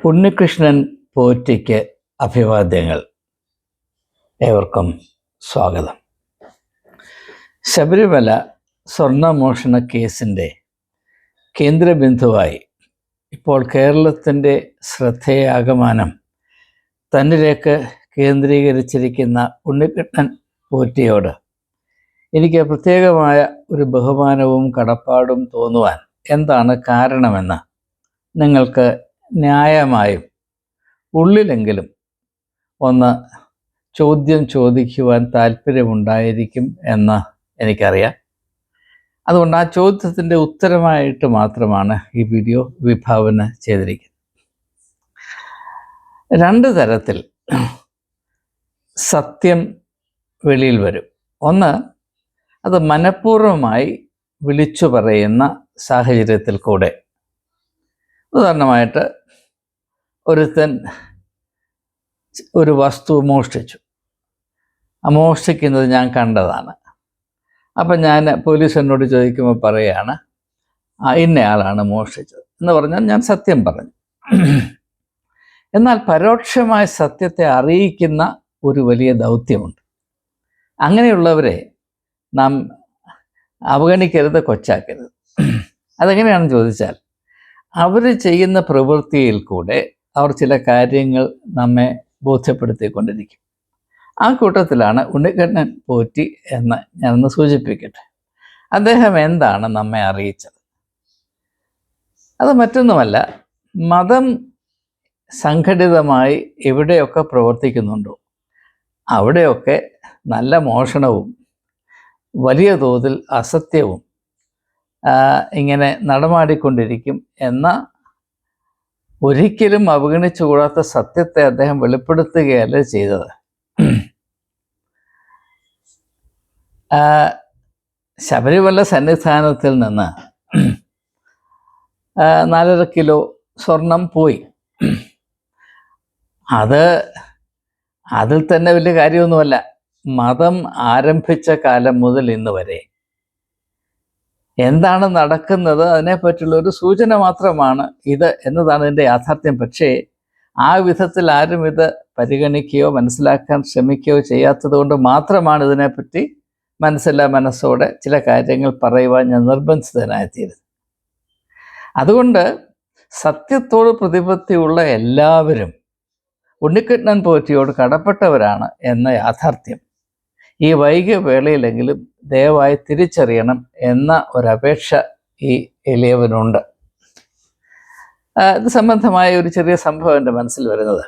ഉണ്ണികൃഷ്ണൻ പോറ്റിക്ക് അഭിവാദ്യങ്ങൾ ഏവർക്കും സ്വാഗതം. ശബരിമല സ്വർണമോഷണ കേസിന്റെ കേന്ദ്രബിന്ദുവായി ഇപ്പോൾ കേരളത്തിന്റെ ശ്രദ്ധേയാകമാനം തന്നിലേക്ക് കേന്ദ്രീകരിച്ചിരിക്കുന്ന ഉണ്ണികൃഷ്ണൻ പോറ്റിയോട് എനിക്ക് പ്രത്യേകമായ ഒരു ബഹുമാനവും കടപ്പാടും തോന്നുവാൻ എന്താണ് കാരണമെന്ന് നിങ്ങൾക്ക് ന്യായമായും ഉള്ളിലെങ്കിലും ഒന്ന് ചോദ്യം ചോദിക്കുവാൻ താല്പര്യമുണ്ടായിരിക്കും എന്ന് എനിക്കറിയാം. അതുകൊണ്ട് ആ ചോദ്യത്തിന്റെ ഉത്തരമായിട്ട് മാത്രമാണ് ഈ വീഡിയോ വിഭാവന ചെയ്തിരിക്കുന്നത്. രണ്ട് തരത്തിൽ സത്യം വെളിയിൽ വരും. ഒന്ന് അത് മനഃപൂർവമായി വിളിച്ചു പറയുന്ന സാഹചര്യത്തിൽ കൂടെ ഉദാഹരണമായിട്ട് ഒരുത്തൻ ഒരു വസ്തു മോഷ്ടിച്ചു. മോഷ്ടിക്കുന്നത് ഞാൻ കണ്ടതാണ്. അപ്പം ഞാൻ പോലീസ് എന്നോട് ചോദിക്കുമ്പോൾ പറയുകയാണ് ഇന്നയാളാണ് മോഷ്ടിച്ചത്. എന്ന് പറഞ്ഞാൽ ഞാൻ സത്യം പറഞ്ഞു. എന്നാൽ പരോക്ഷമായ സത്യത്തെ അറിയിക്കുന്ന ഒരു വലിയ ദൗത്യമുണ്ട്. അങ്ങനെയുള്ളവരെ നാം അവഗണിക്കരുത് കൊച്ചാക്കരുത്. അതെങ്ങനെയാണെന്ന് ചോദിച്ചാൽ അവർ ചെയ്യുന്ന പ്രവൃത്തിയിൽ കൂടെ അവർ ചില കാര്യങ്ങൾ നമ്മെ ബോധ്യപ്പെടുത്തിക്കൊണ്ടിരിക്കും. ആ കൂട്ടത്തിലാണ് ഉണ്ണിക്കണ്ണൻ പോറ്റി എന്ന് ഞാനൊന്ന് സൂചിപ്പിക്കട്ടെ. അദ്ദേഹം എന്താണ് നമ്മെ അറിയിച്ചത്? അത് മറ്റൊന്നുമല്ല മതം സംഘടിതമായി എവിടെയൊക്കെ പ്രവർത്തിക്കുന്നുണ്ടോ അവിടെയൊക്കെ നല്ല മോഷണവും വലിയ തോതിൽ അസത്യവും ഇങ്ങനെ നടമാടിക്കൊണ്ടിരിക്കും എന്ന ഒരിക്കലും അവഗണിച്ചുകൂടാത്ത സത്യത്തെ അദ്ദേഹം വെളിപ്പെടുത്തുകയല്ല ചെയ്തത്. ശബരിമല സന്നിധാനത്തിൽ നിന്ന് നാലര കിലോ സ്വർണം പോയി. അത് അതിൽ തന്നെ വലിയ കാര്യമൊന്നുമല്ല. മതം ആരംഭിച്ച കാലം മുതൽ ഇന്ന് വരെ. എന്താണ് നടക്കുന്നത് അതിനെപ്പറ്റിയുള്ള ഒരു സൂചന മാത്രമാണ് ഇത് എന്നതാണ് ഇതിന്റെ യാഥാർത്ഥ്യം. പക്ഷേ ആ വിധത്തിൽ ആരും ഇത് പരിഗണിക്കുകയോ മനസ്സിലാക്കാൻ ശ്രമിക്കുകയോ ചെയ്യാത്തത് കൊണ്ട് മാത്രമാണ് ഇതിനെപ്പറ്റി മനസ്സില്ലാ മനസ്സോടെ ചില കാര്യങ്ങൾ പറയുവാൻ ഞാൻ നിർബന്ധിതനായിത്തീരുന്നത്. അതുകൊണ്ട് സത്യത്തോട് പ്രതിപത്തിയുള്ള എല്ലാവരും ഉണ്ണിക്കണ്ണൻ പോറ്റിയോട് കടപ്പെട്ടവരാണ് എന്ന യാഥാർത്ഥ്യം. ഈ വൈകിയ വേളയിലെങ്കിലും ദയവായി തിരിച്ചറിയണം എന്ന ഒരപേക്ഷ ഈ എളിയവനുണ്ട്. ഇത് സംബന്ധമായ ഒരു ചെറിയ സംഭവം എന്റെ മനസ്സിൽ വരുന്നത്.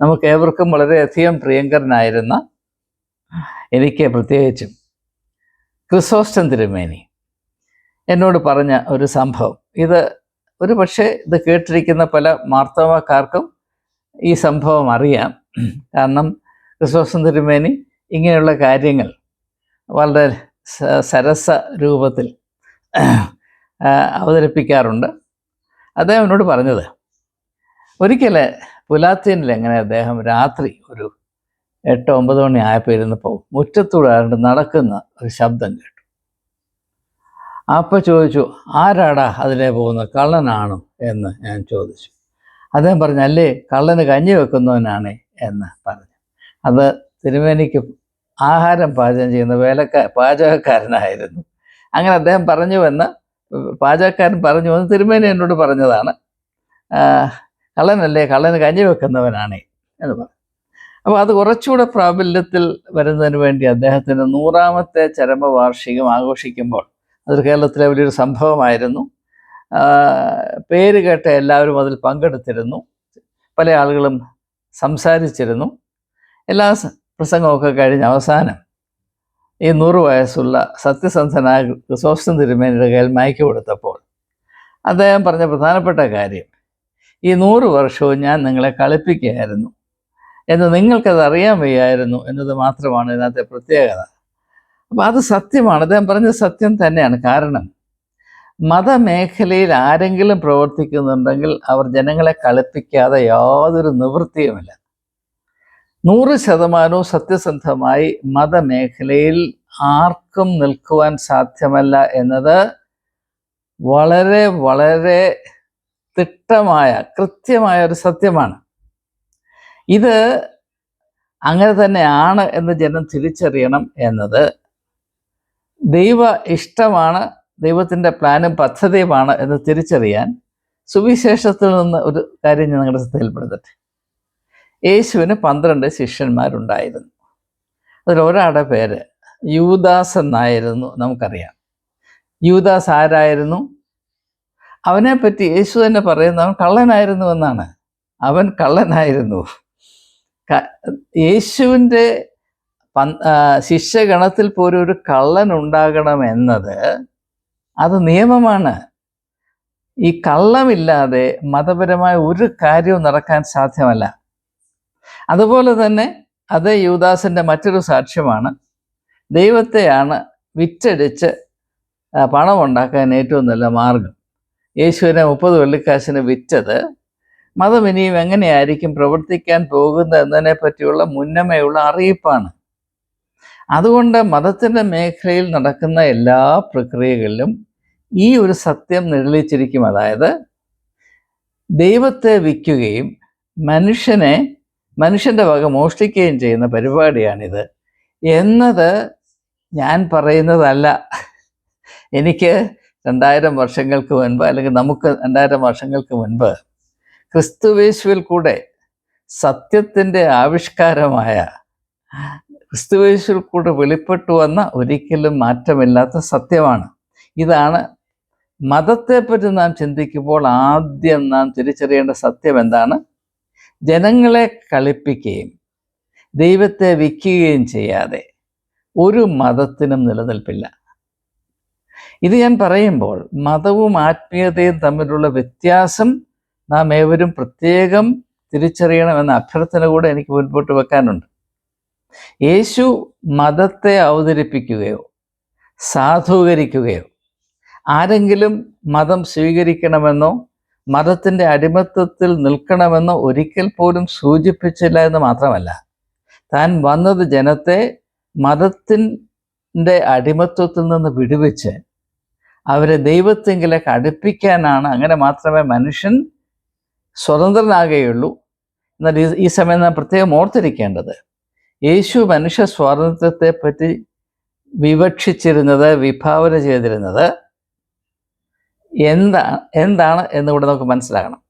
നമുക്ക് ഏവർക്കും വളരെയധികം പ്രിയങ്കരനായിരുന്ന എനിക്ക് പ്രത്യേകിച്ചും ക്രിസോസ്റ്റൻ തിരുമേനി എന്നോട് പറഞ്ഞ ഒരു സംഭവം. ഇത് ഒരു പക്ഷേ ഇത് കേട്ടിരിക്കുന്ന പല മാർത്തവക്കാർക്കും ഈ സംഭവം അറിയാം. കാരണം ക്രിസോസ്റ്റം തിരുമേനി ഇങ്ങനെയുള്ള കാര്യങ്ങൾ വളരെ സരസ രൂപത്തിൽ അവതരിപ്പിക്കാറുണ്ട്. അദ്ദേഹം എന്നോട് പറഞ്ഞത് ഒരിക്കൽ പുലാത്തീനിൽ എങ്ങനെ അദ്ദേഹം രാത്രി ഒരു എട്ട് ഒമ്പത് മണി ആയപ്പോൾ ഇരുന്നപ്പോൾ മുറ്റത്തൂടാണ്ട് നടക്കുന്ന ഒരു ശബ്ദം കേട്ടു. അപ്പോൾ ചോദിച്ചു ആരാടാ അതിലേ പോകുന്ന കള്ളനാണ്? എന്ന് ഞാൻ ചോദിച്ചു. അദ്ദേഹം പറഞ്ഞു അല്ലേ കള്ളന് കഞ്ഞി വെക്കുന്നവനാണ് എന്ന് പറഞ്ഞു. അത് തിരുമേനിക്ക് ആഹാരം പാചകം ചെയ്യുന്ന വേലക്കാർ പാചകക്കാരനായിരുന്നു. അങ്ങനെ അദ്ദേഹം പറഞ്ഞു പറഞ്ഞുവെന്ന് പാചകക്കാരൻ പറഞ്ഞു എന്ന് തിരുമേനി എന്നോട് പറഞ്ഞതാണ് കള്ളനല്ലേ കള്ളന് കഞ്ഞി വെക്കുന്നവനാണ് എന്ന് പറഞ്ഞു. അപ്പോൾ അത് കുറച്ചുകൂടെ പ്രാബല്യത്തിൽ വരുന്നതിന് വേണ്ടി അദ്ദേഹത്തിന് നൂറാമത്തെ ചരമവാർഷികം ആഘോഷിക്കുമ്പോൾ അത് കേരളത്തിലെ വലിയൊരു സംഭവമായിരുന്നു. പേര് കേട്ട എല്ലാവരും അതിൽ പങ്കെടുത്തിരുന്നു. പല ആളുകളും സംസാരിച്ചിരുന്നു. എല്ലാ പ്രസംഗമൊക്കെ കഴിഞ്ഞ് അവസാനം ഈ നൂറ് വയസ്സുള്ള സത്യസന്ധനായ ക്രിസോസ്റ്റം തിരുമേനിയുടെ കയ്യിൽ മയക്കി കൊടുത്തപ്പോൾ അദ്ദേഹം പറഞ്ഞ പ്രധാനപ്പെട്ട കാര്യം ഈ നൂറ് വർഷവും ഞാൻ നിങ്ങളെ കളിപ്പിക്കുകയായിരുന്നു എന്ന് നിങ്ങൾക്കത് അറിയാൻ വയ്യായിരുന്നു എന്നത് മാത്രമാണ് ഇതിനകത്തെ പ്രത്യേകത. അപ്പോൾ അത് സത്യമാണ്. അദ്ദേഹം പറഞ്ഞ സത്യം തന്നെയാണ്. കാരണം മതമേഖലയിൽ ആരെങ്കിലും പ്രവർത്തിക്കുന്നുണ്ടെങ്കിൽ അവർ ജനങ്ങളെ കളിപ്പിക്കാതെ യാതൊരു നിവൃത്തിയുമില്ല. നൂറ് ശതമാനവും സത്യസന്ധമായി മതമേഖലയിൽ ആർക്കും നിൽക്കുവാൻ സാധ്യമല്ല എന്നത് വളരെ വളരെ തിട്ടമായ കൃത്യമായ ഒരു സത്യമാണ്. ഇത് അങ്ങനെ തന്നെയാണ് എന്ന് ജനം തിരിച്ചറിയണം എന്നത് ദൈവ ഇഷ്ടമാണ് ദൈവത്തിന്റെ പ്ലാനും പദ്ധതിയുമാണ് എന്ന് തിരിച്ചറിയാൻ സുവിശേഷത്തിൽ നിന്ന് ഒരു കാര്യം ഞാൻ നിങ്ങളുടെ ശ്രദ്ധയിൽപ്പെടുത്തട്ടെ. യേശുവിന് പന്ത്രണ്ട് ശിഷ്യന്മാരുണ്ടായിരുന്നു. അതിൽ ഒരാളുടെ പേര് യൂദാസ് എന്നായിരുന്നു നമുക്കറിയാം. യൂദാസ് ആരായിരുന്നു? അവനെപ്പറ്റി യേശു തന്നെ പറയുന്നത് അവൻ കള്ളനായിരുന്നു എന്നാണ്. അവൻ കള്ളനായിരുന്നു. യേശുവിന്റെ ശിഷ്യഗണത്തിൽ പോലും ഒരു കള്ളൻ ഉണ്ടാകണമെന്നത് അത് നിയമമാണ്. ഈ കള്ളമില്ലാതെ മതപരമായ ഒരു കാര്യവും നടക്കാൻ സാധ്യമല്ല. അതുപോലെ തന്നെ അതേ യൂദാസിന്റെ മറ്റൊരു സാക്ഷ്യമാണ്. ദൈവത്തെയാണ് വിറ്റടിച്ച് പണമുണ്ടാക്കാൻ ഏറ്റവും നല്ല മാർഗം. യേശുവിനെ മുപ്പത് വെള്ളിക്കാശിന് വിറ്റത്. മതം ഇനിയും എങ്ങനെയായിരിക്കും പ്രവർത്തിക്കാൻ പോകുന്നത് എന്നതിനെ പറ്റിയുള്ള മുന്നമയുള്ള അറിയിപ്പാണ്. അതുകൊണ്ട് മതത്തിന്റെ മേഖലയിൽ നടക്കുന്ന എല്ലാ പ്രക്രിയകളിലും ഈ ഒരു സത്യം നിഴലിച്ചിരിക്കും. അതായത് ദൈവത്തെ വിൽക്കുകയും മനുഷ്യനെ മനുഷ്യന്റെ വക മോഷ്ടിക്കുകയും ചെയ്യുന്ന പരിപാടിയാണിത്. എന്നത് ഞാൻ പറയുന്നതല്ല. എനിക്ക് രണ്ടായിരം വർഷങ്ങൾക്ക് മുൻപ് അല്ലെങ്കിൽ നമുക്ക് രണ്ടായിരം വർഷങ്ങൾക്ക് മുൻപ് ക്രിസ്തുവേശുവിൽ കൂടെ സത്യത്തിന്റെ ആവിഷ്കാരമായ ക്രിസ്തുവേശുവിൽ കൂടെ വെളിപ്പെട്ടു വന്ന ഒരിക്കലും മാറ്റമില്ലാത്ത സത്യമാണ്. ഇതാണ് മതത്തെപ്പറ്റി നാം ചിന്തിക്കുമ്പോൾ ആദ്യം നാം തിരിച്ചറിയേണ്ട സത്യം എന്താണ് ജനങ്ങളെ കളിപ്പിക്കുകയും ദൈവത്തെ വിൽക്കുകയും ചെയ്യാതെ ഒരു മതത്തിനും നിലനിൽപ്പില്ല. ഇത് ഞാൻ പറയുമ്പോൾ മതവും ആത്മീയതയും തമ്മിലുള്ള വ്യത്യാസം നാം ഏവരും പ്രത്യേകം തിരിച്ചറിയണമെന്ന അഭ്യർത്ഥന കൂടെ എനിക്ക് മുൻപോട്ട് വെക്കാനുണ്ട്. യേശു മതത്തെ അവതരിപ്പിക്കുകയോ സാധൂകരിക്കുകയോ ആരെങ്കിലും മതം സ്വീകരിക്കണമെന്നോ മതത്തിന്റെ അടിമത്വത്തിൽ നിൽക്കണമെന്ന് ഒരിക്കൽ പോലും സൂചിപ്പിച്ചില്ല എന്ന് മാത്രമല്ല. താൻ വന്നത് ജനത്തെ മതത്തിന്റെ അടിമത്വത്തിൽ നിന്ന് വിടുവിച്ച് അവരെ ദൈവത്തെങ്കിലേക്ക് അടുപ്പിക്കാനാണ്. അങ്ങനെ മാത്രമേ മനുഷ്യൻ സ്വതന്ത്രനാകുകയുള്ളൂ. എന്നാൽ ഈ- സമയം നാം പ്രത്യേകം ഓർത്തിരിക്കേണ്ടത് യേശു മനുഷ്യ സ്വാതന്ത്ര്യത്തെ പറ്റി വിവക്ഷിച്ചിരുന്നത് വിഭാവന ചെയ്തിരുന്നത് എന്താ എന്താണ് എന്നിവിടെ നമുക്ക് മനസ്സിലാക്കണം.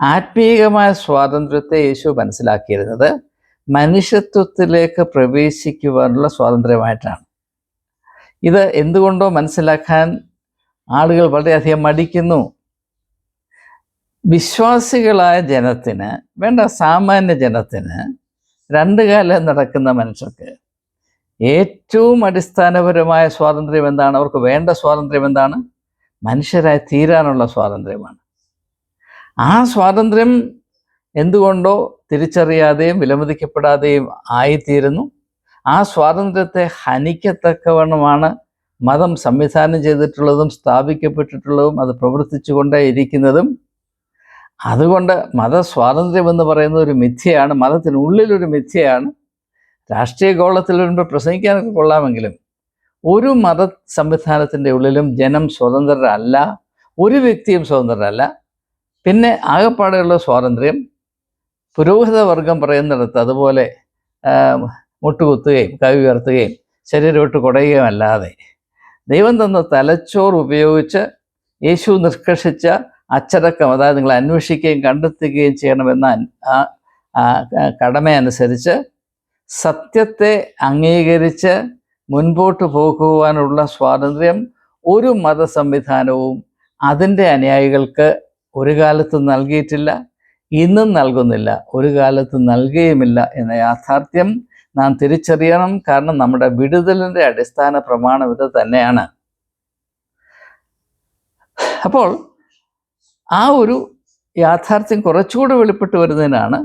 ആത്മീയമായ സ്വാതന്ത്ര്യത്തെ യേശു മനസ്സിലാക്കിയിരുന്നത് മനുഷ്യത്വത്തിലേക്ക് പ്രവേശിക്കുവാനുള്ള സ്വാതന്ത്ര്യമായിട്ടാണ്. ഇത് എന്തുകൊണ്ടോ മനസ്സിലാക്കാൻ ആളുകൾ വളരെയധികം മടിക്കുന്നു. വിശ്വാസികളായ ജനത്തിന് വേണ്ട സാമാന്യ ജനത്തിന് രണ്ട് കാലം നടക്കുന്ന മനുഷ്യർക്ക് ഏറ്റവും അടിസ്ഥാനപരമായ സ്വാതന്ത്ര്യം എന്താണ്? അവർക്ക് വേണ്ട സ്വാതന്ത്ര്യം എന്താണ്? മനുഷ്യരായി തീരാനുള്ള സ്വാതന്ത്ര്യമാണ്. ആ സ്വാതന്ത്ര്യം എന്തുകൊണ്ടോ തിരിച്ചറിയാതെയും വിലമതിക്കപ്പെടാതെയും ആയിത്തീരുന്നു. ആ സ്വാതന്ത്ര്യത്തെ ഹനിക്കത്തക്കവണ്ണമാണ് മതം സംവിധാനം ചെയ്തിട്ടുള്ളതും സ്ഥാപിക്കപ്പെട്ടിട്ടുള്ളതും അത് പ്രവർത്തിച്ചു കൊണ്ടേ ഇരിക്കുന്നതും. അതുകൊണ്ട് മതസ്വാതന്ത്ര്യം എന്ന് പറയുന്ന ഒരു മിഥ്യയാണ് മതത്തിനുള്ളിലൊരു മിഥ്യയാണ്. രാഷ്ട്രീയ ഗോളത്തിൽ വരുമ്പോൾ പ്രസംഗിക്കാനൊക്കെ കൊള്ളാമെങ്കിലും ഒരു മത സംവിധാനത്തിന്റെ ഉള്ളിലും ജനം സ്വതന്ത്രരല്ല ഒരു വ്യക്തിയും സ്വതന്ത്രരല്ല. പിന്നെ ആകെപ്പാടെയുള്ള സ്വാതന്ത്ര്യം പുരോഹിത വർഗം പറയുന്നിടത്ത് അതുപോലെ മുട്ടുകുത്തുകയും കവി ഉയർത്തുകയും ശരീരം വിട്ട് കുടയുകയും അല്ലാതെ ദൈവം തന്ന തലച്ചോർ ഉപയോഗിച്ച് യേശു നിഷ്കർഷിച്ച അച്ചടക്കം അതായത് നിങ്ങൾ അന്വേഷിക്കുകയും കണ്ടെത്തുകയും ചെയ്യണമെന്ന ആ കടമയനുസരിച്ച് സത്യത്തെ അംഗീകരിച്ച് മുൻപോട്ട് പോകുവാനുള്ള സ്വാതന്ത്ര്യം ഒരു മത സംവിധാനവും അതിന്റെ അനുയായികൾക്ക് ഒരു കാലത്തും നൽകിയിട്ടില്ല ഇന്നും നൽകുന്നില്ല ഒരു കാലത്ത് നൽകുകയുമില്ല എന്ന യാഥാർത്ഥ്യം നാം തിരിച്ചറിയണം. കാരണം നമ്മുടെ വിടുതലിന്റെ അടിസ്ഥാന പ്രമാണം ഇത് തന്നെയാണ്. അപ്പോൾ ആ ഒരു യാഥാർത്ഥ്യം കുറച്ചുകൂടി വെളിപ്പെട്ട് വരുന്നതിനാണ്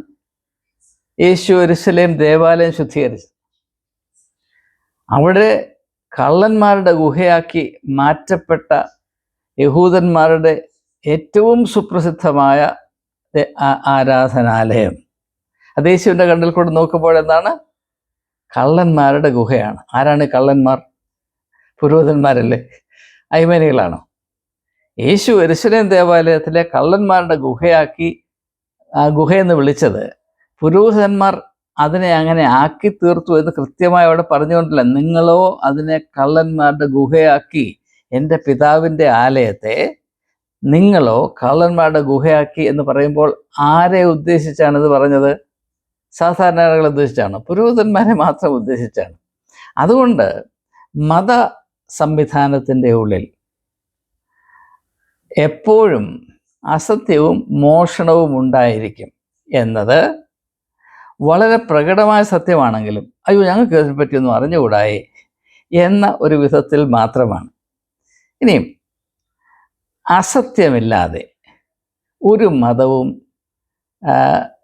യേശു എരുസലേം ദേവാലയം ശുദ്ധീകരിച്ചത്. അവിടെ കള്ളന്മാരുടെ ഗുഹയാക്കി മാറ്റപ്പെട്ട യഹൂദന്മാരുടെ ഏറ്റവും സുപ്രസിദ്ധമായ ആരാധനാലയം. അത് യേശുവിന്റെ കണ്ണിൽ കൂടെ നോക്കുമ്പോൾ എന്താണ്? കള്ളന്മാരുടെ ഗുഹയാണ്. ആരാണ് കള്ളന്മാർ? പുരോഹിതന്മാരല്ലേ? അയ്മനികളാണോ? യേശു എരുസലേം ദേവാലയത്തിലെ കള്ളന്മാരുടെ ഗുഹയാക്കി ആ ഗുഹയെന്ന് വിളിച്ചത് പുരോഹിതന്മാർ അതിനെ അങ്ങനെ ആക്കി തീർത്തു എന്ന് കൃത്യമായി അവിടെ പറഞ്ഞുകൊണ്ടില്ല. നിങ്ങളോ അതിനെ കള്ളന്മാരുടെ ഗുഹയാക്കി എന്റെ പിതാവിന്റെ ആലയത്തെ നിങ്ങളോ കള്ളന്മാരുടെ ഗുഹയാക്കി എന്ന് പറയുമ്പോൾ ആരെ ഉദ്ദേശിച്ചാണ് ഇത് പറഞ്ഞത്? സാധാരണ ആളുകളെ ഉദ്ദേശിച്ചാണ്? പുരോഹിതന്മാരെ മാത്രം ഉദ്ദേശിച്ചാണ്. അതുകൊണ്ട് മത സംവിധാനത്തിന്റെ ഉള്ളിൽ എപ്പോഴും അസത്യവും മോഷണവും ഉണ്ടായിരിക്കും എന്നത് വളരെ പ്രകടമായ സത്യമാണെങ്കിലും അയ്യോ ഞങ്ങൾക്ക് ഇതിനെപ്പറ്റിയൊന്നും അറിഞ്ഞുകൂടായേ എന്ന ഒരു വിധത്തിൽ മാത്രമാണ്. ഇനിയും അസത്യമില്ലാതെ ഒരു മതവും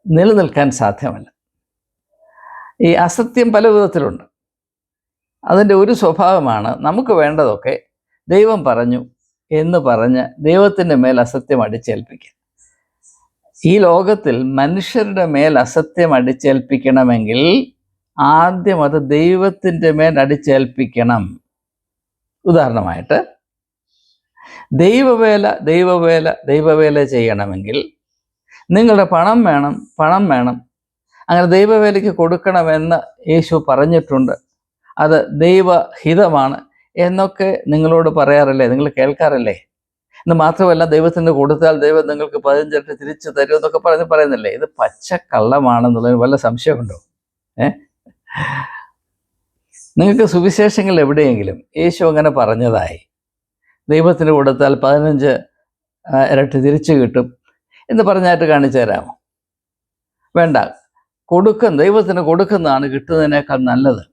നിലനിൽക്കാൻ സാധ്യമല്ല. ഈ അസത്യം പല വിധത്തിലുണ്ട്. അതിന്റെ ഒരു സ്വഭാവമാണ് നമുക്ക് വേണ്ടതൊക്കെ ദൈവം പറഞ്ഞു എന്ന് പറഞ്ഞ് ദൈവത്തിന്റെ മേൽ അസത്യം അടിച്ചേൽപ്പിക്കുക. ഈ ലോകത്തിൽ മനുഷ്യരുടെ മേൽ അസത്യം അടിച്ചേൽപ്പിക്കണമെങ്കിൽ ആദ്യം അത് ദൈവത്തിന്റെ മേൽ അടിച്ചേൽപ്പിക്കണം. ഉദാഹരണമായിട്ട് ദൈവവേല ദൈവവേല ദൈവവേല ചെയ്യണമെങ്കിൽ നിങ്ങളുടെ പണം വേണം പണം വേണം. അങ്ങനെ ദൈവവേലയ്ക്ക് കൊടുക്കണമെന്ന് യേശു പറഞ്ഞിട്ടുണ്ട്. അത് ദൈവഹിതമാണ് എന്നൊക്കെ നിങ്ങളോട് പറയാറില്ലേ? നിങ്ങൾ കേൾക്കാറില്ലേ? എന്ന് മാത്രമല്ല ദൈവത്തിന് കൊടുത്താൽ ദൈവം നിങ്ങൾക്ക് പതിനഞ്ചിരട്ടി തിരിച്ചു തരും എന്നൊക്കെ പറഞ്ഞ് പറയുന്നില്ലേ? ഇത് പച്ച കള്ളമാണെന്നുള്ളതിന് വല്ല സംശയമുണ്ടോ? നിങ്ങൾക്ക് സുവിശേഷങ്ങൾ എവിടെയെങ്കിലും യേശു അങ്ങനെ പറഞ്ഞതായി. ദൈവത്തിന് കൊടുത്താൽ പതിനഞ്ച് ഇരട്ടി തിരിച്ചു കിട്ടും എന്ന് പറഞ്ഞായിട്ട് കാണിച്ചു തരാമോ? വേണ്ട. കൊടുക്കുന്ന ദൈവത്തിന് കൊടുക്കുന്നതാണ് കിട്ടുന്നതിനേക്കാൾ നല്ലത്.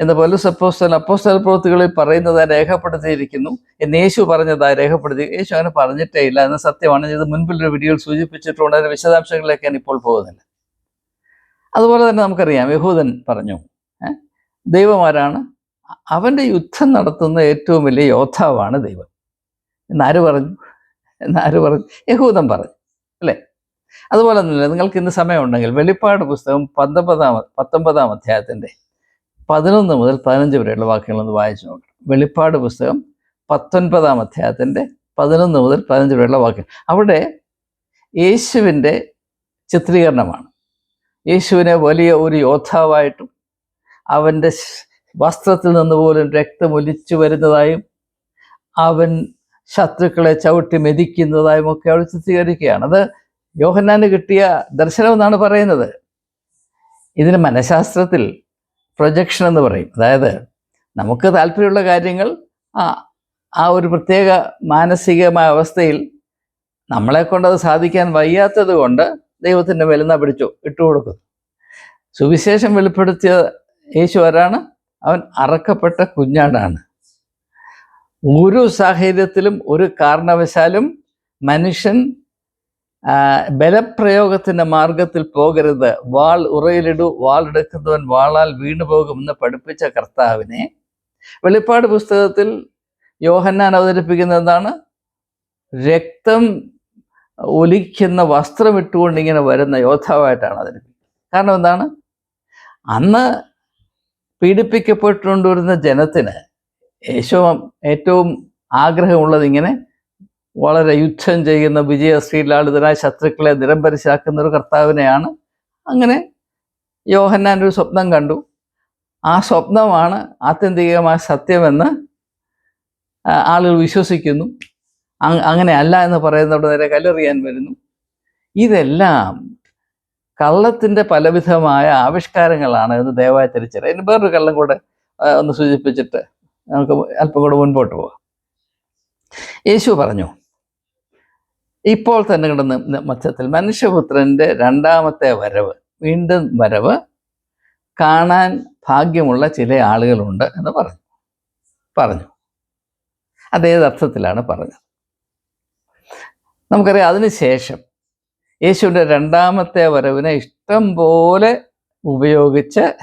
എന്ന് പോലും അപ്പോസ്റ്റൽ അപ്പോസ്റ്റൽ പ്രവൃത്തികളിൽ പറയുന്നത് രേഖപ്പെടുത്തിയിരിക്കുന്നു. എന്ന് യേശു പറഞ്ഞതായി രേഖപ്പെടുത്തി യേശു അങ്ങനെ പറഞ്ഞിട്ടേ ഇല്ല എന്ന സത്യമാണ്. ഇത് മുൻപിൽ ഒരു വീഡിയോയിൽ സൂചിപ്പിച്ചിട്ടുണ്ട്. അതിന്റെ വിശദാംശങ്ങളിലേക്ക് ഞാൻ ഇപ്പോൾ പോകുന്നില്ല. അതുപോലെ തന്നെ നമുക്കറിയാം യഹൂദൻ പറഞ്ഞു ദൈവമാരാണ് അവന്റെ യുദ്ധം നടത്തുന്ന ഏറ്റവും വലിയ യോദ്ധാവാണ് ദൈവം. എന്നാര് പറഞ്ഞു? എന്നാര് പറഞ്ഞു? യഹൂദൻ പറഞ്ഞു അല്ലേ? അതുപോലെ തന്നെ നിങ്ങൾക്ക് ഇന്ന് സമയമുണ്ടെങ്കിൽ വെളിപ്പാട് പുസ്തകം പത്തൊമ്പതാം പത്തൊമ്പതാം അധ്യായത്തിന്റെ പതിനൊന്ന് മുതൽ പതിനഞ്ച് വരെയുള്ള വാക്യങ്ങളൊന്ന് വായിച്ചു നോക്കണം വെളിപ്പാട് പുസ്തകം പത്തൊൻപതാം അധ്യായത്തിന്റെ പതിനൊന്ന് മുതൽ പതിനഞ്ച് വരെയുള്ള വാക്യം. അവിടെ യേശുവിന്റെ ചിത്രീകരണമാണ്. യേശുവിനെ വലിയ ഒരു യോദ്ധാവായിട്ടും അവന്റെ വസ്ത്രത്തിൽ നിന്ന് പോലും രക്തം ഒലിച്ചു വരുന്നതായും അവൻ ശത്രുക്കളെ ചവിട്ടി മെതിക്കുന്നതായും ഒക്കെ അവൾ ചിത്രീകരിക്കുകയാണ്. അത് യോഹന്നാന് കിട്ടിയ ദർശനം എന്നാണ് പറയുന്നത്. ഇതിന് മനഃശാസ്ത്രത്തിൽ പ്രൊജക്ഷൻ എന്ന് പറയും. അതായത് നമുക്ക് താല്പര്യമുള്ള കാര്യങ്ങൾ ആ ആ ഒരു പ്രത്യേക മാനസികമായ അവസ്ഥയിൽ നമ്മളെ കൊണ്ടത് സാധിക്കാൻ വയ്യാത്തത് കൊണ്ട് ദൈവത്തിന്റെ മേലെന്നാ പിടിച്ചു ഇട്ടുകൊടുക്കും സുവിശേഷം വെളിപ്പെടുത്തിയ യേശു ആരാണ്? അവൻ അറക്കപ്പെട്ട കുഞ്ഞാടാണ്. ഒരു സാഹചര്യത്തിലും ഒരു കാരണവശാലും മനുഷ്യൻ ബലപ്രയോഗത്തിന്റെ മാർഗത്തിൽ പോകരുത്. വാൾ ഉറയിലിടു വാളെടുക്കുന്നവൻ വാളാൽ വീണു പോകുമെന്ന് പഠിപ്പിച്ച കർത്താവിനെ. വെളിപ്പാട് പുസ്തകത്തിൽ യോഹന്നാൻ അവതരിപ്പിക്കുന്ന എന്താണ്? രക്തം ഒലിക്കുന്ന വസ്ത്രം ഇട്ടുകൊണ്ട് ഇങ്ങനെ വരുന്ന യോദ്ധാവായിട്ടാണ് അവതരിപ്പിക്കുന്നത്. കാരണം എന്താണ്? അന്ന് പീഡിപ്പിക്കപ്പെട്ടുകൊണ്ടിരുന്ന ജനത്തിന് ഏറ്റവും ഏറ്റവും ആഗ്രഹമുള്ളത് ഇങ്ങനെ വളരെ യുദ്ധം ചെയ്യുന്ന വിജയശ്രീലാളിതനായ ശത്രുക്കളെ നിരംപരിശാക്കുന്ന ഒരു കർത്താവിനെയാണ്. അങ്ങനെ യോഹന്നാൻ ഒരു സ്വപ്നം കണ്ടു. ആ സ്വപ്നമാണ് ആത്യന്തികമായ സത്യമെന്ന് ആളുകൾ വിശ്വസിക്കുന്നു. അങ്ങനെ അല്ല എന്ന് പറയുന്നവിടെ നേരെ കല്ലെറിയാൻ വരുന്നു. ഇതെല്ലാം കള്ളത്തിന്റെ പലവിധമായ ആവിഷ്കാരങ്ങളാണ് എന്ന് ദയവായി തിരിച്ചറിയാം. ഇനി വേറൊരു കള്ളം കൂടെ ഒന്ന് സൂചിപ്പിച്ചിട്ട് നമുക്ക് അല്പം കൂടെ മുൻപോട്ട് പോവാം യേശു പറഞ്ഞു ഇപ്പോൾ തന്നെ കിടന്ന് മച്ചത്തിൽ മനുഷ്യപുത്രന്റെ രണ്ടാമത്തെ വരവ് വീണ്ടും വരവ് കാണാൻ ഭാഗ്യമുള്ള ചില ആളുകളുണ്ട് എന്ന് പറഞ്ഞു. പറഞ്ഞു. അതേത് അർത്ഥത്തിലാണ് പറഞ്ഞത്? നമുക്കറിയാം അതിനുശേഷം യേശുവിന്റെ രണ്ടാമത്തെ വരവിനെ ഇഷ്ടം പോലെ ഉപയോഗിച്ച്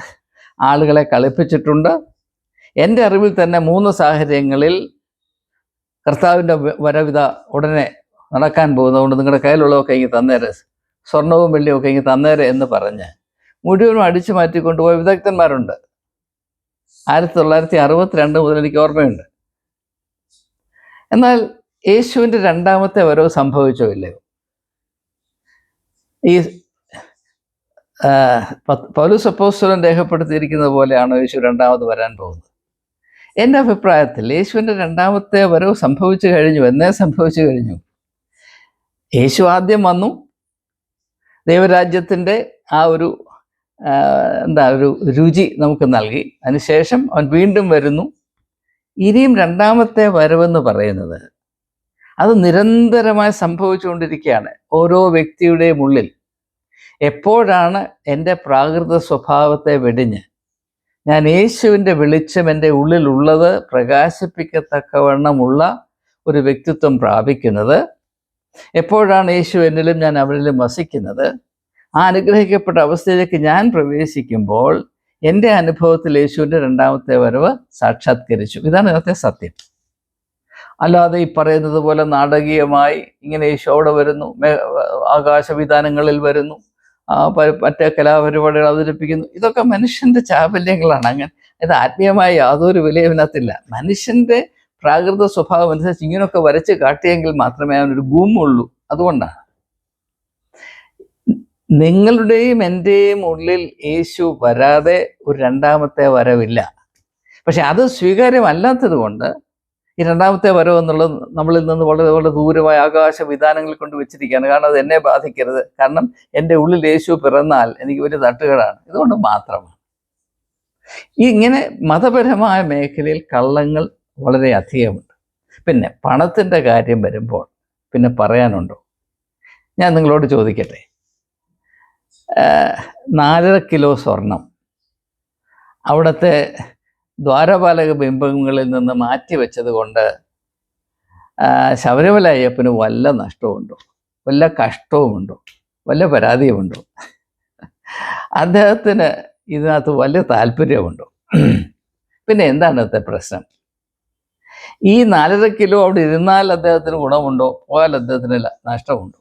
ആളുകളെ കളിപ്പിച്ചിട്ടുണ്ട്. എന്റെ അറിവിൽ തന്നെ മൂന്ന് സാഹചര്യങ്ങളിൽ കർത്താവിന്റെ വരവിത ഉടനെ നടക്കാൻ പോകുന്നതുകൊണ്ട് നിങ്ങളുടെ കയ്യിലുള്ളതൊക്കെ ഇങ്ങനെ തന്നേരെ. സ്വർണവും വെള്ളിയും ഒക്കെ ഇങ്ങനെ തന്നേരെ എന്ന് പറഞ്ഞ് മുഴുവനും അടിച്ചു മാറ്റിക്കൊണ്ടുപോയ വിദഗ്ധന്മാരുണ്ട്. ആയിരത്തി തൊള്ളായിരത്തി അറുപത്തിരണ്ട് മുതൽ എനിക്ക് ഓർമ്മയുണ്ട്. എന്നാൽ യേശുവിന്റെ രണ്ടാമത്തെ വരവ് സംഭവിച്ചോ ഇല്ലയോ? ഈ പൗലൂസ് അപ്പോസ്തലൻ രേഖപ്പെടുത്തിയിരിക്കുന്നത് പോലെയാണോ യേശു രണ്ടാമത് വരാൻ പോകുന്നത്? എന്റെ അഭിപ്രായത്തിൽ യേശുവിന്റെ രണ്ടാമത്തെ വരവ് സംഭവിച്ചു കഴിഞ്ഞു എന്നേ സംഭവിച്ചു കഴിഞ്ഞു. യേശു ആദ്യം വന്നു. ദൈവരാജ്യത്തിന്റെ ആ ഒരു എന്താ ഒരു രുചി നമുക്ക് നൽകി. അതിനുശേഷം അവൻ വീണ്ടും വരുന്നു. ഇനിയും രണ്ടാമത്തെ വരവെന്ന് പറയുന്നത് അത് നിരന്തരമായി സംഭവിച്ചുകൊണ്ടിരിക്കുകയാണ് ഓരോ വ്യക്തിയുടെയും ഉള്ളിൽ എപ്പോഴാണ് എന്റെ പ്രാകൃത സ്വഭാവത്തെ വെടിഞ്ഞ്? ഞാൻ യേശുവിന്റെ വെളിച്ചം എന്റെ ഉള്ളിലുള്ളത് പ്രകാശിപ്പിക്കത്തക്കവണ്ണമുള്ള ഒരു വ്യക്തിത്വം പ്രാപിക്കുന്നത് എപ്പോഴാണ് യേശു എന്നിലും ഞാൻ അവരിലും വസിക്കുന്നത്? ആ അനുഗ്രഹിക്കപ്പെട്ട അവസ്ഥയിലേക്ക് ഞാൻ പ്രവേശിക്കുമ്പോൾ എന്റെ അനുഭവത്തിൽ യേശുവിന്റെ രണ്ടാമത്തെ വരവ് സാക്ഷാത്കരിച്ചു. ഇതാണ് ഇന്നത്തെ സത്യം. അല്ലാതെ ഈ പറയുന്നത് പോലെ നാടകീയമായി ഇങ്ങനെ യേശു അവിടെ വരുന്നു ആകാശവിധാനങ്ങളിൽ വരുന്നു മറ്റേ കലാപരിപാടികൾ അവതരിപ്പിക്കുന്നു. ഇതൊക്കെ മനുഷ്യന്റെ ചാബല്യങ്ങളാണ്. അങ്ങനെ ഇത് ആത്മീയമായ യാതൊരു വിലയും ഇതിനകത്തില്ല മനുഷ്യന്റെ പ്രാകൃത സ്വഭാവം അനുസരിച്ച് ഇങ്ങനെയൊക്കെ വരച്ച് കാട്ടിയെങ്കിൽ മാത്രമേ അവനൊരു ഗുമുള്ളൂ. അതുകൊണ്ടാണ് നിങ്ങളുടെയും എന്റെയും ഉള്ളിൽ യേശു വരാതെ ഒരു രണ്ടാമത്തെ വരവില്ല. പക്ഷെ അത് സ്വീകാര്യമല്ലാത്തത് കൊണ്ട് ഈ രണ്ടാമത്തെ വരവ് എന്നുള്ളത് നമ്മളിൽ നിന്ന് വളരെ വളരെ ദൂരമായ ആകാശ വിധാനങ്ങളിൽ കൊണ്ട് വെച്ചിരിക്കുകയാണ്. കാരണം അത് എന്നെ ബാധിക്കരുത്. കാരണം എന്റെ ഉള്ളിൽ യേശു പിറന്നാൽ എനിക്ക് വലിയ തട്ടുകേടാണ്. ഇതുകൊണ്ട് മാത്രമാണ്. ഇങ്ങനെ മതപരമായ മേഖലയിൽ കള്ളങ്ങൾ വളരെ അധികമുണ്ട്. പിന്നെ പണത്തിന്റെ കാര്യം വരുമ്പോൾ പിന്നെ പറയാനുണ്ടോ? ഞാൻ നിങ്ങളോട് ചോദിക്കട്ടെ. നാലര കിലോ സ്വർണം അവിടുത്തെ ദ്വാരപാലക ബിംബങ്ങളിൽ നിന്ന് മാറ്റി വെച്ചത് കൊണ്ട് ശബരിമല അയ്യപ്പന് വല്ല നഷ്ടവുമുണ്ടോ? വല്ല കഷ്ടവുമുണ്ടോ? വല്ല പരാതിയുമുണ്ടോ? അദ്ദേഹത്തിന് ഇതിനകത്ത് വലിയ താല്പര്യമുണ്ടോ? പിന്നെ എന്താണ് ഇന്നത്തെ പ്രശ്നം? ഈ നാലര കിലോ അവിടെ ഇരുന്നാൽ അദ്ദേഹത്തിന് ഗുണമുണ്ടോ? പോയാൽ അദ്ദേഹത്തിന് നഷ്ടമുണ്ടോ?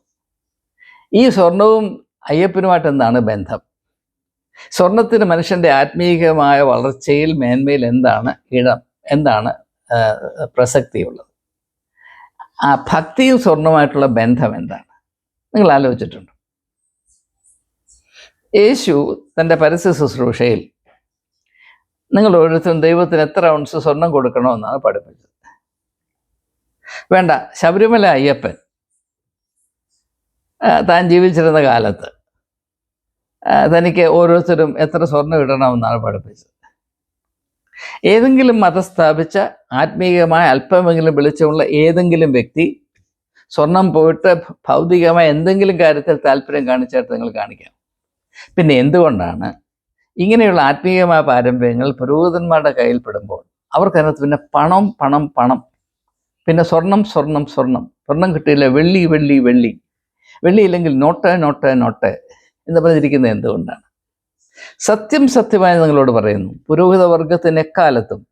ഈ സ്വർണവും അയ്യപ്പനുമായിട്ട് എന്താണ് ബന്ധം? സ്വർണത്തിന് മനുഷ്യന്റെ ആത്മീയമായ വളർച്ചയിൽ മേന്മയിൽ എന്താണ് ഇടം? എന്താണ് പ്രസക്തിയുള്ളത്? ആ ഭക്തിയും സ്വർണവുമായിട്ടുള്ള ബന്ധം എന്താണ്? നിങ്ങൾ ആലോചിച്ചിട്ടുണ്ട്? യേശു തന്റെ പരസ്യ ശുശ്രൂഷയിൽ നിങ്ങൾ ഓരോരുത്തരും ദൈവത്തിന് എത്ര ഔൺസ് സ്വർണം കൊടുക്കണമെന്നാണ് പഠിപ്പിച്ചത്. വേണ്ട ശബരിമല അയ്യപ്പൻ. താൻ ജീവിച്ചിരുന്ന കാലത്ത്. തനിക്ക് ഓരോരുത്തരും എത്ര സ്വർണം ഇടണമെന്നാണ് പഠിപ്പിച്ചത്. ഏതെങ്കിലും മതം സ്ഥാപിച്ച ആത്മീയമായ അല്പമെങ്കിലും വെളിച്ചമുള്ള ഏതെങ്കിലും വ്യക്തി സ്വർണം പോയിട്ട് ഭൗതികമായ എന്തെങ്കിലും കാര്യത്തിൽ താല്പര്യം കാണിച്ചായിട്ട് നിങ്ങൾ കാണിക്കാം. പിന്നെ എന്തുകൊണ്ടാണ് ഇങ്ങനെയുള്ള ആത്മീയമായ പാരമ്പര്യങ്ങൾ പുരോഹിതന്മാരുടെ കയ്യിൽ പെടുമ്പോൾ അവർക്കതിനകത്ത് പിന്നെ പണം പണം പണം പിന്നെ സ്വർണം സ്വർണം സ്വർണം. സ്വർണം കിട്ടിയില്ല? വെള്ളി വെള്ളി വെള്ളി. വെള്ളിയില്ലെങ്കിൽ നോട്ട് നോട്ട് നോട്ട് എന്ന് പറഞ്ഞിരിക്കുന്നത് എന്തുകൊണ്ടാണ്? സത്യം സത്യമായി നിങ്ങളോട് പറയുന്നു. പുരോഹിത വർഗത്തിന് എക്കാലത്തും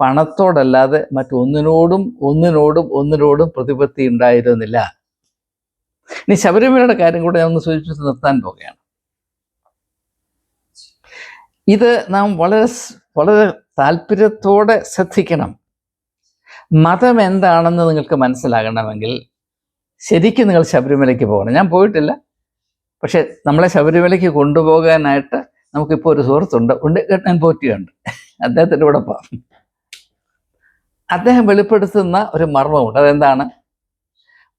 പണത്തോടല്ലാതെ മറ്റൊന്നിനോടും ഒന്നിനോടും ഒന്നിനോടും പ്രതിപത്തി ഉണ്ടായിരുന്നില്ല. ഇനി ശബരിമലയുടെ കാര്യം കൂടെ ഞാൻ ഒന്ന് സൂചിപ്പിച്ച് നിർത്താൻ പോവുകയാണ്. ഇത് നാം വളരെ വളരെ താല്പര്യത്തോടെ ശ്രദ്ധിക്കണം. മതം എന്താണെന്ന് നിങ്ങൾക്ക് മനസ്സിലാകണമെങ്കിൽ ശരിക്കും നിങ്ങൾ ശബരിമലയ്ക്ക് പോകണം. ഞാൻ പോയിട്ടില്ല. പക്ഷെ നമ്മളെ ശബരിമലയ്ക്ക് കൊണ്ടുപോകാനായിട്ട് നമുക്കിപ്പോൾ ഒരു സുഹൃത്തുണ്ട്. ഉണ്ട് ഞാൻ പോറ്റിയുണ്ട്. അദ്ദേഹത്തിന്റെ കൂടെ പോകാം. അദ്ദേഹം വെളിപ്പെടുത്തുന്ന ഒരു മർമ്മമുണ്ട്. അതെന്താണ്?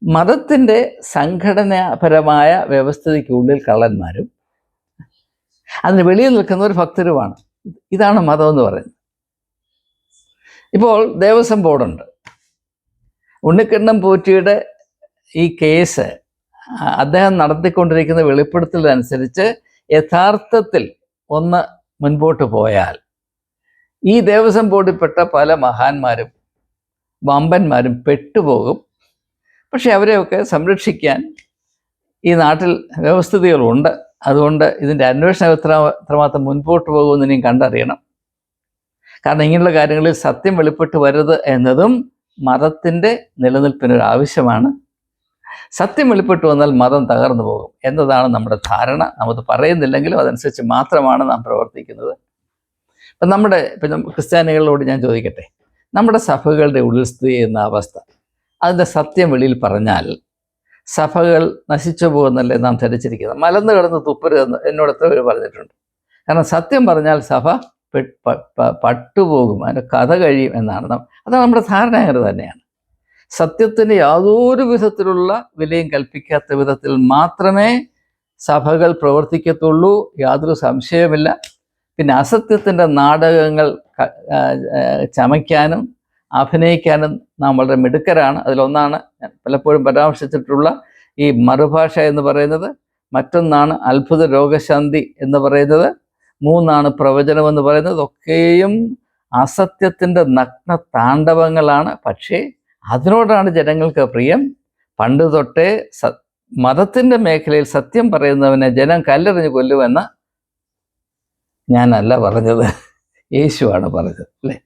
മതത്തിന്റെ സംഘടനാപരമായ വ്യവസ്ഥയ്ക്കുള്ളിൽ കള്ളന്മാരും അതിന് വെളിയിൽ നിൽക്കുന്ന ഒരു ഭക്തരുമാണ്. ഇതാണ് മതം എന്ന് പറയുന്നത്. ഇപ്പോൾ ദേവസ്വം ബോർഡുണ്ട്. ഉണ്ണിക്കണ്ണൻ പോറ്റിയുടെ ഈ കേസ് അദ്ദേഹം നടത്തിക്കൊണ്ടിരിക്കുന്ന വെളിപ്പെടുത്തലനുസരിച്ച് യഥാർത്ഥത്തിൽ ഒന്ന് മുൻപോട്ട് പോയാൽ ഈ ദേവസ്വം ബോർഡിൽപ്പെട്ട പല മഹാന്മാരും വമ്പന്മാരും പെട്ടുപോകും. പക്ഷെ അവരെയൊക്കെ സംരക്ഷിക്കാൻ ഈ നാട്ടിൽ വ്യവസ്ഥിതികളുണ്ട്. അതുകൊണ്ട് ഇതിന്റെ അന്വേഷണം എത്ര എത്രമാത്രം മുൻപോട്ട് പോകുമെന്ന് ഇനിയും കണ്ടറിയണം. കാരണം ഇങ്ങനെയുള്ള കാര്യങ്ങളിൽ സത്യം വെളിപ്പെട്ട് വരരുത് എന്നതും മതത്തിന്റെ നിലനിൽപ്പിനൊരു ആവശ്യമാണ്. സത്യം വെളിപ്പെട്ട് വന്നാൽ മതം തകർന്നു പോകും എന്നതാണ് നമ്മുടെ ധാരണ. നമുക്ക് പറയുന്നില്ലെങ്കിലും അതനുസരിച്ച് മാത്രമാണ് നാം പ്രവർത്തിക്കുന്നത്. ഇപ്പം നമ്മുടെ ഇപ്പം ക്രിസ്ത്യാനികളോട് ഞാൻ ചോദിക്കട്ടെ. നമ്മുടെ സഭകളുടെ ഉള്ളിൽ സ്ഥിതി ചെയ്യുന്ന അവസ്ഥ. അതിന്റെ സത്യം വെളിയിൽ പറഞ്ഞാൽ സഭകൾ നശിച്ചു പോകുന്നല്ലേ നാം ധരിച്ചിരിക്കുന്നത്? മലന്ന് കിടന്ന് തുപ്പരുതെന്ന് എന്നോട് എത്ര പേര് പറഞ്ഞിട്ടുണ്ട്. കാരണം സത്യം പറഞ്ഞാൽ സഭ പട്ടുപോകും. അതിന്റെ കഥ കഴിയും എന്നാണ്. അതാണ് നമ്മുടെ ധാരണ അങ്ങനെ തന്നെയാണ്. സത്യത്തിന് യാതൊരു വിധത്തിലുള്ള വിലയും കൽപ്പിക്കാത്ത വിധത്തിൽ മാത്രമേ സഭകൾ പ്രവർത്തിക്കത്തുള്ളൂ. യാതൊരു സംശയമില്ല പിന്നെ അസത്യത്തിന്റെ നാടകങ്ങൾ ചമയ്ക്കാനും അഭിനയിക്കാനും നാം വളരെ മിടുക്കരാണ്. അതിലൊന്നാണ് ഞാൻ പലപ്പോഴും പരാമർശിച്ചിട്ടുള്ള ഈ മറുഭാഷ എന്ന് പറയുന്നത്. മറ്റൊന്നാണ് അത്ഭുത രോഗശാന്തി എന്ന് പറയുന്നത്. മൂന്നാണ് പ്രവചനം എന്ന് പറയുന്നത്. ഒക്കെയും അസത്യത്തിന്റെ നഗ്ന താണ്ഡവങ്ങളാണ്. പക്ഷേ അതിനോടാണ് ജനങ്ങൾക്ക് പ്രിയം. പണ്ട് തൊട്ടേ സ മതത്തിന്റെ മേഖലയിൽ സത്യം പറയുന്നവനെ ജനം കല്ലെറിഞ്ഞ് കൊല്ലുമെന്ന് ഞാനല്ല പറഞ്ഞത്. യേശുവാണ് പറഞ്ഞത് അല്ലേ?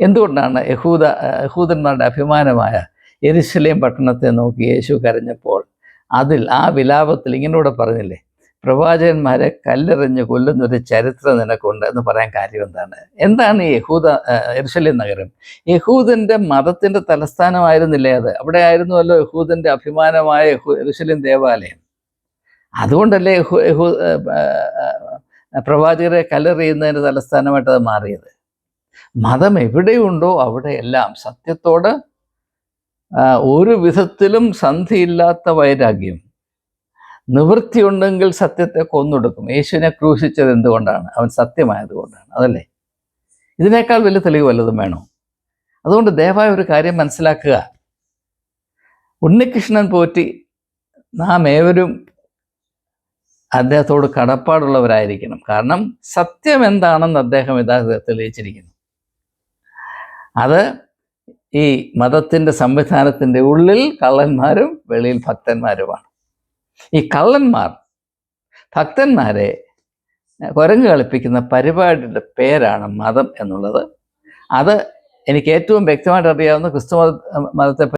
എന്തുകൊണ്ടാണ് യഹൂദ യഹൂദന്മാരുടെ അഭിമാനമായ എരുശലേം പട്ടണത്തെ നോക്കി യേശു കരഞ്ഞപ്പോൾ അതിൽ ആ വിലാപത്തിൽ ഇങ്ങനൂടെ പറഞ്ഞില്ലേ? പ്രവാചകന്മാരെ കല്ലെറിഞ്ഞ് കൊല്ലുന്നൊരു ചരിത്രം നിനക്കുണ്ട് എന്ന് പറയാൻ കാര്യം എന്താണ്? എന്താണ് ഈ യഹൂദ എരുശലേം നഗരം? യഹൂദന്റെ മതത്തിന്റെ തലസ്ഥാനമായിരുന്നില്ലേ അത്? അവിടെ ആയിരുന്നുവല്ലോ യഹൂദന്റെ അഭിമാനമായ യഹൂ- ദേവാലയം. അതുകൊണ്ടല്ലേ യഹൂ പ്രവാചകരെ കല്ലെറിയുന്നതിന്റെ തലസ്ഥാനമായിട്ട് അത് മാറിയത്? മതം എവിടെയുണ്ടോ അവിടെയെല്ലാം സത്യത്തോട് ഒരു വിധത്തിലും സന്ധിയില്ലാത്ത വൈരാഗ്യം. നിവൃത്തിയുണ്ടെങ്കിൽ സത്യത്തെ കൊന്നൊടുക്കും. യേശുവിനെ ക്രൂശിച്ചത് എന്തുകൊണ്ടാണ്? അവൻ സത്യമായതുകൊണ്ടാണ്. അതല്ലേ? ഇതിനേക്കാൾ വലിയ തെളിവ് വല്ലതും വേണോ? അതുകൊണ്ട് ദയവായ ഒരു കാര്യം മനസ്സിലാക്കുക. ഉണ്ണികൃഷ്ണൻ പോറ്റി നാം ഏവരും അദ്ദേഹത്തോട് കടപ്പാടുള്ളവരായിരിക്കണം. കാരണം സത്യം എന്താണെന്ന് അദ്ദേഹം ഇതാ തെളിയിച്ചിരിക്കുന്നു. അത് ഈ മതത്തിന്റെ സംവിധാനത്തിന്റെ ഉള്ളിൽ കള്ളന്മാരും വെളിയിൽ ഭക്തന്മാരുമാണ്. ഈ കള്ളന്മാർ ഭക്തന്മാരെ കുരങ്ങ് കളിപ്പിക്കുന്ന പരിപാടിയുടെ പേരാണ് മതം എന്നുള്ളത്. അത് എനിക്ക് ഏറ്റവും വ്യക്തമായിട്ട് അറിയാവുന്ന ക്രിസ്തു മത മതത്തെ